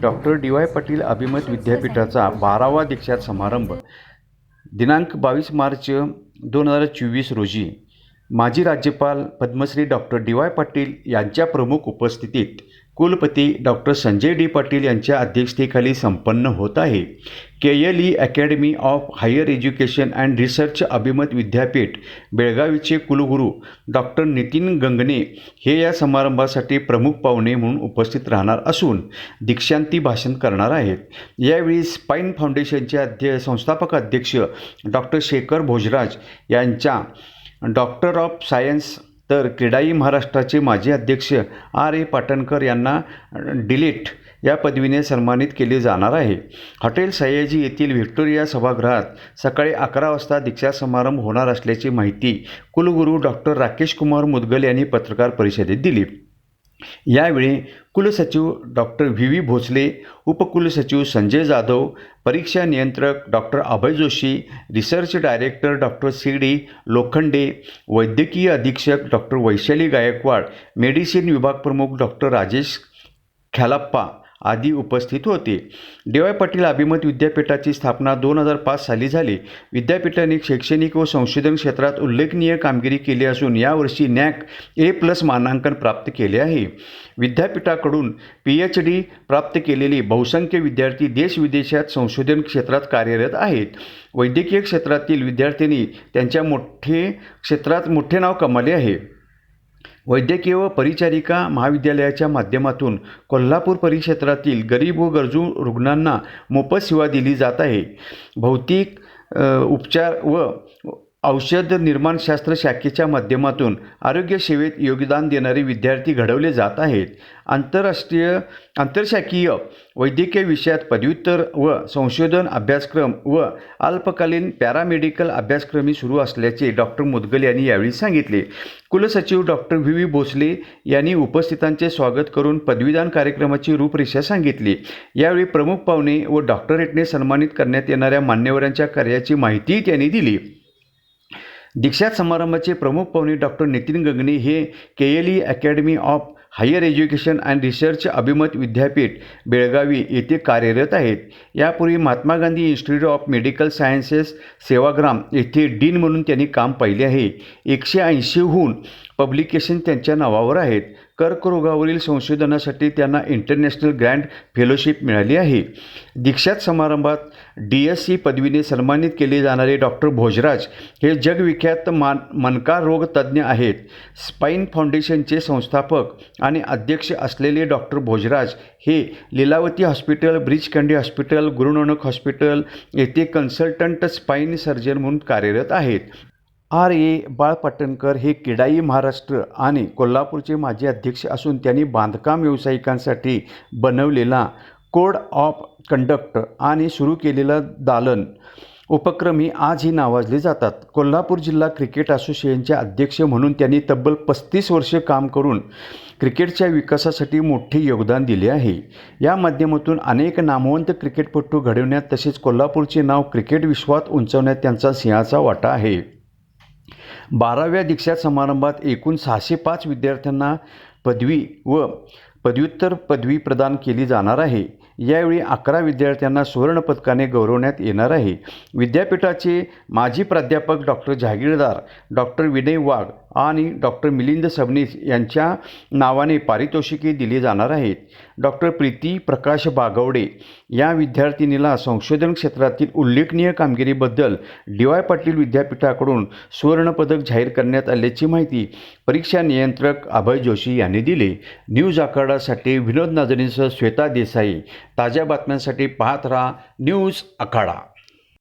Doctor D. Y Patil अभिमत विद्यापीठाचा बारावा दीक्षांत समारंभ. दिनांक बावीस मार्च दोन हजार चोवीस रोजी माजी राज्यपाल Padmashri doctor D. Y Patil यांच्या प्रमुख उपस्थितीत कुलपती डॉक्टर संजय डी. पाटील यांच्या अध्यक्षतेखाली संपन्न होत आहे. K L E academy of higher education and research अभिमत विद्यापीठ बेळगावीचे कुलगुरू डॉक्टर नितीन गंगणे हे या समारंभासाठी प्रमुख पाहुणे म्हणून उपस्थित राहणार असून दीक्षांती भाषण करणार आहेत. यावेळी स्पाईन फाउंडेशनचे अध्य संस्थापक अध्यक्ष डॉक्टर शेखर भोजराज यांच्या डॉक्टर ऑफ सायन्स तर क्रीडाई महाराष्ट्राचे माजी अध्यक्ष आर ए पाटणकर यांना डिलीट या पदवीने सन्मानित केले जाणार आहे. हॉटेल सयाजी येथील व्हिक्टोरिया सभागृहात सकाळी अकरा वाजता दीक्षा समारंभ होणार असल्याची माहिती कुलगुरू डॉक्टर राकेश कुमार मुदगल यांनी पत्रकार परिषदेत दिली. यावेळी कुलसचिव डॉक्टर व्ही व्ही भोसले उपकुलसचिव संजय जाधव परीक्षा नियंत्रक doctor Abhay Joshi research director doctor C D Lokhande वैद्यकीय अधीक्षक डॉक्टर वैशाली गायकवाड मेडिसिन विभाग प्रमुख डॉक्टर राजेश ख्यालाप्पा आदी उपस्थित होते. डी वाय पाटील अभिमत विद्यापीठाची स्थापना दोन हजार पाच साली झाली. विद्यापीठाने शैक्षणिक व संशोधन क्षेत्रात उल्लेखनीय कामगिरी केली असून यावर्षी नॅक ए प्लस मानांकन प्राप्त केले आहे. विद्यापीठाकडून पी एच डी प्राप्त केलेले बहुसंख्य विद्यार्थी देशविदेशात संशोधन क्षेत्रात कार्यरत आहेत. वैद्यकीय क्षेत्रातील विद्यार्थ्यांनी त्यांच्या मोठे क्षेत्रात मोठे नाव कमावले आहे. वैद्यकीय व परिचारिका महाविद्यालयाच्या माध्यमातून कोल्हापूर परिक्षेत्रातील गरीब व गरजू रुग्णांना मोफत सेवा दिली जात आहे. भौतिक उपचार व औषध निर्माणशास्त्र शाखेच्या माध्यमातून आरोग्य सेवेत योगदान देणारे विद्यार्थी घडवले जात आहेत. आंतरराष्ट्रीय आंतरशाखीय वैद्यकीय विषयात पदव्युत्तर व संशोधन अभ्यासक्रम व अल्पकालीन पॅरामेडिकल अभ्यासक्रमही सुरू असल्याचे डॉक्टर मुदगल यांनी यावेळी सांगितले. कुलसचिव डॉक्टर व्ही. व्ही. भोसले यांनी उपस्थितांचे स्वागत करून पदवीदान कार्यक्रमाची रूपरेषा सांगितली. यावेळी प्रमुख पाहुणे व डॉक्टरेटने सन्मानित करण्यात येणाऱ्या मान्यवरांच्या कार्याची माहितीही त्यांनी दिली. दीक्षात समारंभाचे प्रमुख पाहुणे डॉक्टर नितीन गंगणे हे K L E academy of higher education and research अभिमत विद्यापीठ बेळगावी येथे कार्यरत आहेत. यापूर्वी Mahatma Gandhi institute of medical sciences Sevagram येथे डीन म्हणून त्यांनी काम पाहिले आहे. एकशे ऐंशीहून पब्लिकेशन त्यांच्या नावावर आहेत. कर्करोगावरील संशोधनासाठी त्यांना इंटरनॅशनल ग्रँड फेलोशिप मिळाली आहे. दीक्षात समारंभात डी एस सी पदवीने सन्मानित केले जाणारे डॉक्टर भोजराज हे जगविख्यात मान मनका रोग तज्ज्ञ आहेत. स्पाईन फाउंडेशनचे संस्थापक आणि अध्यक्ष असलेले डॉक्टर भोजराज हे Lilavati hospital Breach Candy hospital Gurunanak hospital येथे कन्सल्टंट स्पाईन सर्जन म्हणून कार्यरत आहेत. आर ए बाळ पाटणकर हे किडाई महाराष्ट्र आणि कोल्हापूरचे माजी अध्यक्ष असून त्यांनी बांधकाम व्यावसायिकांसाठी बनवलेला कोड ऑफ कंडक्ट आणि सुरू केलेला दालन उपक्रमही आजही नावाजले जातात. कोल्हापूर जिल्हा क्रिकेट असोसिएशनचे अध्यक्ष म्हणून त्यांनी तब्बल पस्तीस वर्षे काम करून क्रिकेटच्या विकासासाठी मोठे योगदान दिले आहे. या माध्यमातून अनेक नामवंत क्रिकेटपटू घडवण्यात तसेच कोल्हापूरचे नाव क्रिकेट विश्वात उंचवण्यात त्यांचा सिंहाचा वाटा आहे. बाराव्या दीक्षात समारंभात एकूण सहाशे पाच विद्यार्थ्यांना पदवी व पदव्युत्तर पदवी प्रदान केली जाणार आहे. यावेळी अकरा विद्यार्थ्यांना सुवर्णपदकाने गौरवण्यात येणार आहे. विद्यापीठाचे माजी प्राध्यापक डॉक्टर जहागीरदार डॉक्टर विनय वाघ आणि डॉक्टर मिलिंद सबनीस यांच्या नावाने पारितोषिके दिली जाणार आहेत. डॉक्टर प्रीती प्रकाश बागवडे या विद्यार्थिनीला संशोधन क्षेत्रातील उल्लेखनीय कामगिरीबद्दल डी वाय पाटील विद्यापीठाकडून सुवर्णपदक जाहीर करण्यात आल्याची माहिती परीक्षा नियंत्रक अभय जोशी यांनी दिली. न्यूज आखाडासाठी विनोद नाजरींसह श्वेता देसाई. ताज्या बातम्यांसाठी पाहत राहा न्यूज आखाडा.